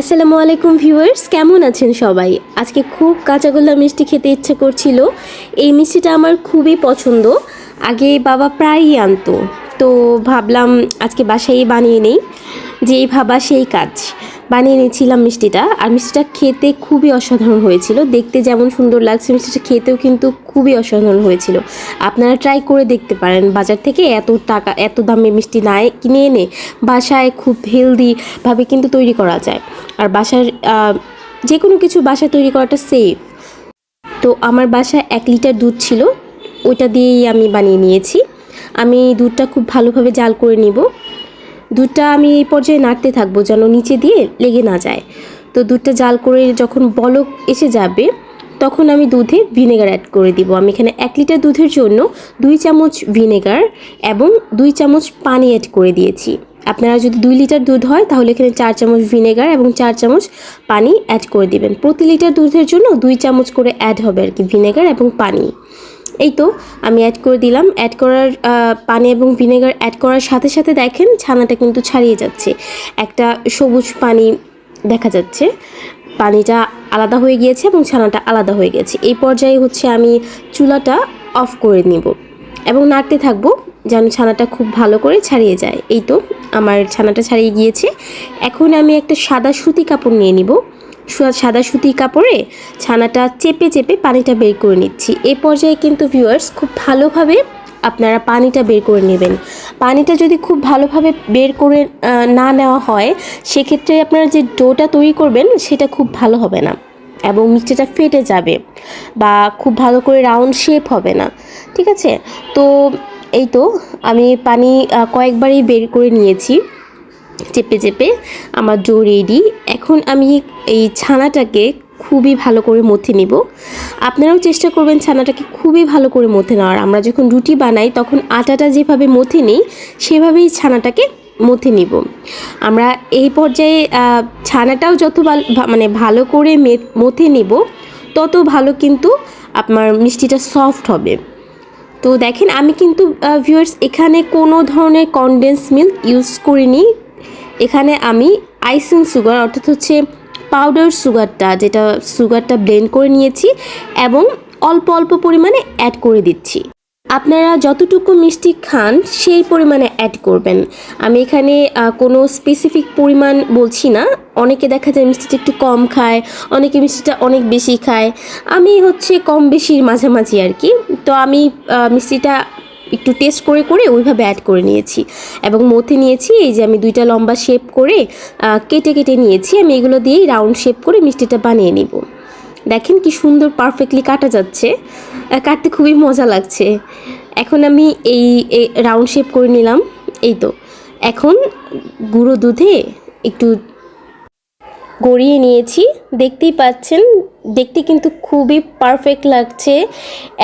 আসসালামু আলাইকুম ভিউয়ার্স, কেমন আছেন সবাই? আজকে খুব কাঁচাগোল্লা মিষ্টি খেতে ইচ্ছে করছিল। এই মিষ্টিটা আমার খুবই পছন্দ। আগে বাবা প্রায়ই আনতো। তো ভাবলাম আজকে বাসায় বানিয়ে নেই। যেই ভাবা সেই কাজ। বানিয়ে নিয়েছিলাম মিষ্টিটা। আর মিষ্টিটা খেতে খুবই অসাধারণ হয়েছিল। দেখতে যেমন সুন্দর লাগছে, মিষ্টিটা খেতেও কিন্তু খুবই অসাধারণ হয়েছিল। আপনারা ট্রাই করে দেখতে পারেন। বাজার থেকে এত টাকা, এত দামে মিষ্টি না কিনে এনে বাসায় খুব হেলদিভাবে কিন্তু তৈরি করা যায়। আর বাসার যে কোনো কিছু বাসায় তৈরি করাটা সেফ তো আমার বাসায় এক লিটার দুধ ছিল। ওইটা দিয়েই আমি বানিয়ে নিয়েছি। আমি দুধটা খুব ভালোভাবে জাল করে নিব। দুধটা আমি এই পর্যায়ে নাড়তে থাকব যেন নিচে দিয়ে লেগে না যায়। তো দুধটা জাল করে যখন বলক এসে যাবে, তখন আমি দুধে ভিনেগার অ্যাড করে দিব। আমি এখানে এক লিটার দুধের জন্য দুই চামচ ভিনেগার এবং দুই চামচ পানি অ্যাড করে দিয়েছি। আপনারা যদি দুই লিটার দুধ হয়, তাহলে এখানে চার চামচ ভিনেগার এবং চার চামচ পানি অ্যাড করে দিবেন। প্রতি লিটার দুধের জন্য দুই চামচ করে অ্যাড হবে আর কি, ভিনেগার এবং পানি। এই তো, আমি অ্যাড করে দিলাম। অ্যাড করার পানি এবং ভিনেগার অ্যাড করার সাথে সাথে দেখেন ছানাটা কিন্তু ছাড়িয়ে যাচ্ছে। একটা সবুজ পানি দেখা যাচ্ছে। পানিটা আলাদা হয়ে গিয়েছে এবং ছানাটা আলাদা হয়ে গেছে। এই পর্যায়ে হচ্ছে আমি চুলাটা অফ করে নিব এবং নাড়তে থাকব যেন ছানাটা খুব ভালো করে ছাড়িয়ে যায়। এই তো, আমার ছানাটা ছাড়িয়ে গিয়েছে। এখন আমি একটা সাদা সুতি কাপড় নিয়ে নিব। সাদা সুতি কাপড়ে ছানাটা চেপে চেপে পানিটা বের করে নিচ্ছি। এ পর্যায়ে কিন্তু ভিউয়ার্স খুব ভালোভাবে আপনারা পানিটা বের করে নেবেন। পানিটা যদি খুব ভালোভাবে বের করে না নেওয়া হয়, সেক্ষেত্রে আপনারা যে ডোটা তৈরি করবেন, সেটা খুব ভালো হবে না এবং মিষ্টিটা ফেটে যাবে বা খুব ভালো করে রাউন্ড শেপ হবে না। ঠিক আছে? তো এই তো আমি পানি কয়েকবারই বের করে নিয়েছি। চেপে চেপে আমার ডো রেডি এখন আমি এই ছানাটাকে খুবই ভালো করে মথে নিব। আপনারাও চেষ্টা করবেন ছানাটাকে খুবই ভালো করে মথে নেওয়ার। আমরা যখন রুটি বানাই, তখন আটাটা যেভাবে মথে নিই, সেভাবেই ছানাটাকে মথে নিব। আমরা এই পর্যায়ে ছানাটাও যত মানে ভালো করে মথে নিব, তত ভালো কিন্তু আপনার মিষ্টিটা সফট হবে। তো দেখেন, আমি কিন্তু ভিউয়ার্স এখানে কোনো ধরনের কনডেন্স মিল্ক ইউজ করিনি। এখানে আমি আইসিং সুগার, অর্থাৎ হচ্ছে পাউডার সুগারটা যেটা সুগারটা ব্লেন্ড করে নিয়েছি এবং অল্প অল্প পরিমাণে অ্যাড করে দিচ্ছি। আপনারা যতটুকু মিষ্টি খান, সেই পরিমাণে অ্যাড করবেন। আমি এখানে কোনো স্পেসিফিক পরিমাণ বলছি না। অনেকে দেখা যায় মিষ্টিটা একটু কম খায়, অনেকে মিষ্টিটা অনেক বেশি খায়। আমি হচ্ছে কম বেশির মাঝামাঝি আর কি। তো আমি মিষ্টিটা একটু টেস্ট করে করে ওইভাবে অ্যাড করে নিয়েছি। এবং মথে নিয়েছি এই যে আমি দুইটা লম্বা শেপ করে কেটে কেটে নিয়েছি। আমি এগুলো দিয়েই রাউন্ড শেপ করে মিষ্টিটা বানিয়ে নিব। দেখেন কি সুন্দর পারফেক্টলি কাটা যাচ্ছে। কাটতে খুবই মজা লাগছে। এখন আমি এই রাউন্ড শেপ করে নিলাম। এই তো। এখন গুঁড়ো দুধে একটু গড়িয়ে নিয়েছি। দেখতেই পাচ্ছেন দেখতে কিন্তু খুবই পারফেক্ট লাগছে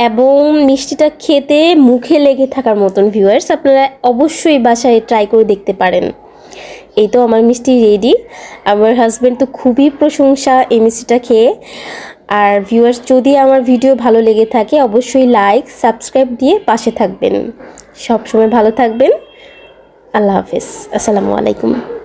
এবং মিষ্টিটা খেতে মুখে লেগে থাকার মতন ভিউয়ার্স আপনারা অবশ্যই বাসায় ট্রাই করে দেখতে পারেন। এই তো আমার মিষ্টি রেডি আমার হাজব্যান্ড তো খুবই প্রশংসা এই মিষ্টিটা খেয়ে। আর ভিউয়ার্স যদি আমার ভিডিও ভালো লেগে থাকে, অবশ্যই লাইক সাবস্ক্রাইব দিয়ে পাশে থাকবেন। সবসময় ভালো থাকবেন। আল্লাহ হাফেজ। আসসালামু আলাইকুম।